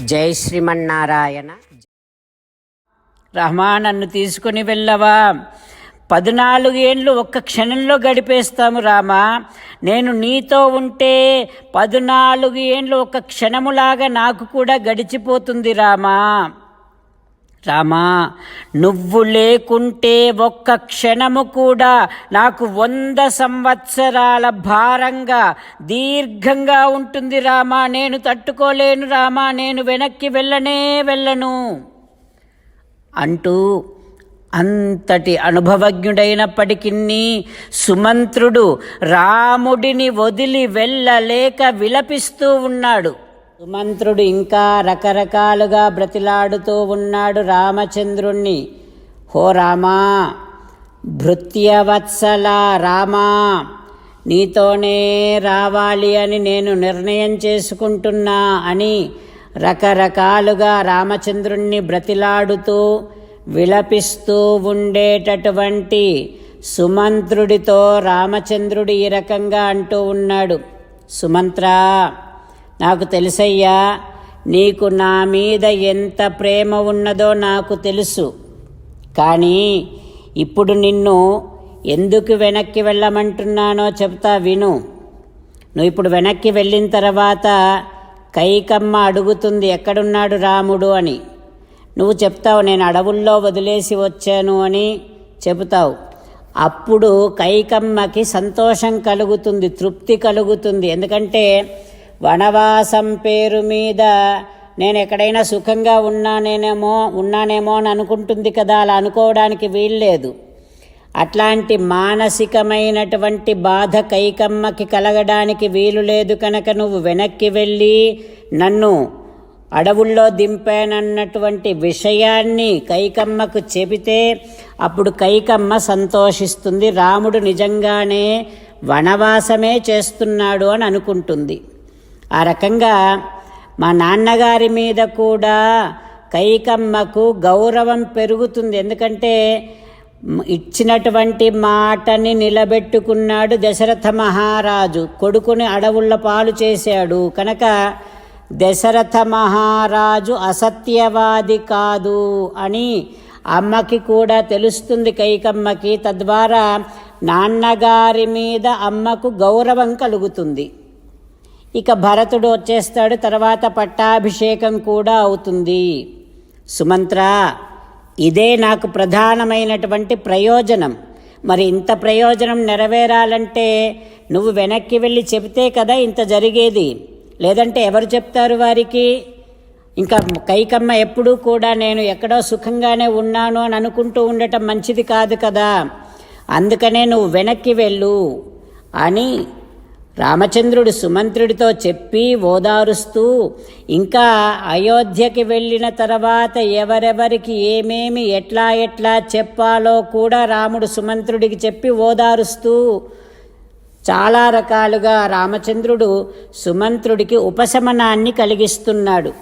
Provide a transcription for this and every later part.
జై శ్రీమన్నారాయణ. రహమా నన్ను తీసుకుని వెళ్ళవా? పద్నాలుగు ఏండ్లు ఒక్క క్షణంలో గడిపేస్తాము రామా. నేను నీతో ఉంటే పద్నాలుగు ఏండ్లు ఒక క్షణములాగా నాకు కూడా గడిచిపోతుంది రామా. రామా నువ్వు లేకుంటే ఒక్క క్షణము కూడా నాకు వంద సంవత్సరాల భారంగా దీర్ఘంగా ఉంటుంది రామా. నేను తట్టుకోలేను రామా నేను వెనక్కి వెళ్ళనే వెళ్ళను. అంటూ అంతటి అనుభవజ్ఞుడైనప్పటికీ సుమంత్రుడు రాముడిని వదిలి వెళ్ళలేక విలపిస్తూ ఉన్నాడు. సుమంత్రుడు ఇంకా రకరకాలుగా బ్రతిలాడుతూ ఉన్నాడు రామచంద్రుణ్ణి. హో రామా భృత్యవత్సల రామా నీతోనే రావాలి అని నేను నిర్ణయం చేసుకుంటున్నా అని రకరకాలుగా రామచంద్రుణ్ణి బ్రతిలాడుతూ విలపిస్తూ ఉండేటటువంటి సుమంత్రుడితో రామచంద్రుడు ఈ రకంగా అంటూ ఉన్నాడు. సుమంత్రా నాకు తెలుసయ్యా నీకు నా మీద ఎంత ప్రేమ ఉన్నదో నాకు తెలుసు. కానీ ఇప్పుడు నిన్ను ఎందుకు వెనక్కి వెళ్ళమంటున్నానో చెప్తా విను. నువ్వు ఇప్పుడు వెనక్కి వెళ్ళిన తర్వాత కైకమ్మ అడుగుతుంది ఎక్కడున్నాడు రాముడు? అని. నువ్వు చెప్తావు నేను అడవుల్లో వదిలేసి వచ్చాను అని చెబుతావు. అప్పుడు కైకమ్మకి సంతోషం కలుగుతుంది తృప్తి కలుగుతుంది. ఎందుకంటే వనవాసం పేరు మీద నేను ఎక్కడైనా సుఖంగా ఉన్నానేనేమో ఉన్నానేమో అని అనుకుంటుంది కదా అలా అనుకోవడానికి వీల్లేదు. అట్లాంటి మానసికమైనటువంటి బాధ కైకమ్మకి కలగడానికి వీలు లేదు కనుక నువ్వు వెనక్కి వెళ్ళి నన్ను అడవుల్లో దింపానన్నటువంటి విషయాన్ని కైకమ్మకు చెబితే అప్పుడు కైకమ్మ సంతోషిస్తుంది. రాముడు నిజంగానే వనవాసమే చేస్తున్నాడు అని అనుకుంటుంది. ఆ రకంగా మా నాన్నగారి మీద కూడా కైకమ్మకు గౌరవం పెరుగుతుంది. ఎందుకంటే ఇచ్చినటువంటి మాటని నిలబెట్టుకున్నాడు దశరథ మహారాజు. కొడుకుని అడవుళ్ళ పాలు చేశాడు. కనుక దశరథ మహారాజు అసత్యవాది కాదు అని అమ్మకి కూడా తెలుస్తుంది కైకమ్మకి. తద్వారా నాన్నగారి మీద అమ్మకు గౌరవం కలుగుతుంది. ఇక భరతుడు వచ్చేస్తాడు తర్వాత పట్టాభిషేకం కూడా అవుతుంది. సుమంత్ర ఇదే నాకు ప్రధానమైనటువంటి ప్రయోజనం. మరి ఇంత ప్రయోజనం నెరవేరాలంటే నువ్వు వెనక్కి వెళ్ళి చెబితే కదా ఇంత జరిగేది. లేదంటే ఎవరు చెప్తారు వారికి? ఇంకా కైకమ్మ ఎప్పుడూ కూడా నేను ఎక్కడో సుఖంగానే ఉన్నాను అని అనుకుంటూ ఉండటం మంచిది కాదు కదా. అందుకనే నువ్వు వెనక్కి వెళ్ళు అని రామచంద్రుడు సుమంత్రుడితో చెప్పి ఓదారుస్తూ ఇంకా అయోధ్యకి వెళ్ళిన తర్వాత ఎవరెవరికి ఏమేమి ఎట్లా ఎట్లా చెప్పాలో కూడా రాముడు సుమంత్రుడికి చెప్పి ఓదారుస్తూ చాలా రకాలుగా రామచంద్రుడు సుమంత్రుడికి ఉపశమనాన్ని కలిగిస్తున్నాడు.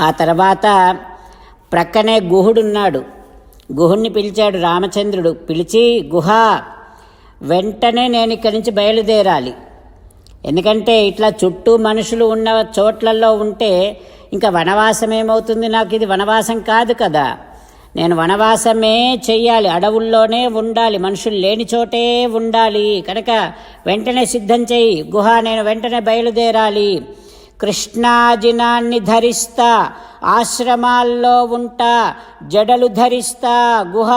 ఆ తర్వాత ప్రక్కనే గుహుడున్నాడు. గుహుణ్ణి పిలిచాడు రామచంద్రుడు పిలిచి గుహ వెంటనే నేను ఇక్కడి నుంచి బయలుదేరాలి. ఎందుకంటే ఇట్లా చుట్టూ మనుషులు ఉన్న చోట్లలో ఉంటే ఇంకా వనవాసం ఏమవుతుంది నాకు ఇది వనవాసం కాదు కదా. నేను వనవాసమే చెయ్యాలి. అడవుల్లోనే ఉండాలి. మనుషులు లేని చోటే ఉండాలి. కనుక వెంటనే సిద్ధం చెయ్యి. గుహ నేను వెంటనే బయలుదేరాలి. కృష్ణాజినాన్ని ధరిస్తా. ఆశ్రమాల్లో ఉంటా జడలు ధరిస్తా గుహ.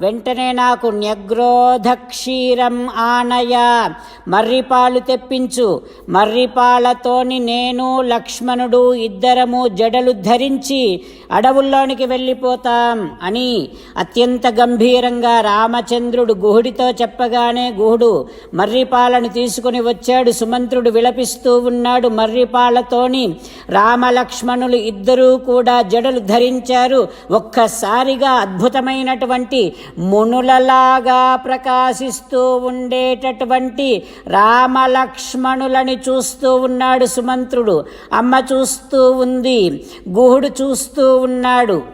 వెంటనే నాకు న్యగ్రోధ క్షీరం ఆనయ. మర్రిపాలు తెప్పించు. మర్రిపాలతోని నేను లక్ష్మణుడు ఇద్దరము జడలు ధరించి అడవుల్లోనికి వెళ్ళిపోతాం అని అత్యంత గంభీరంగా రామచంద్రుడు గుహుడితో చెప్పగానే గుహుడు మర్రిపాలను తీసుకుని వచ్చాడు. సుమంత్రుడు విలపిస్తూ ఉన్నాడు. మర్రిపాలతోని రామలక్ష్మణులు ఇద్దరూ కూడా జడలు ధరించారు. ఒక్కసారిగా అద్భుతమైనటువంటి మునులలాగా ప్రకాశిస్తూ ఉండేటటువంటి రామలక్ష్మణులని చూస్తూ ఉన్నాడు సుమంత్రుడు. అమ్మ చూస్తూ ఉంది. గుహుడు చూస్తూ ఉన్నాడు.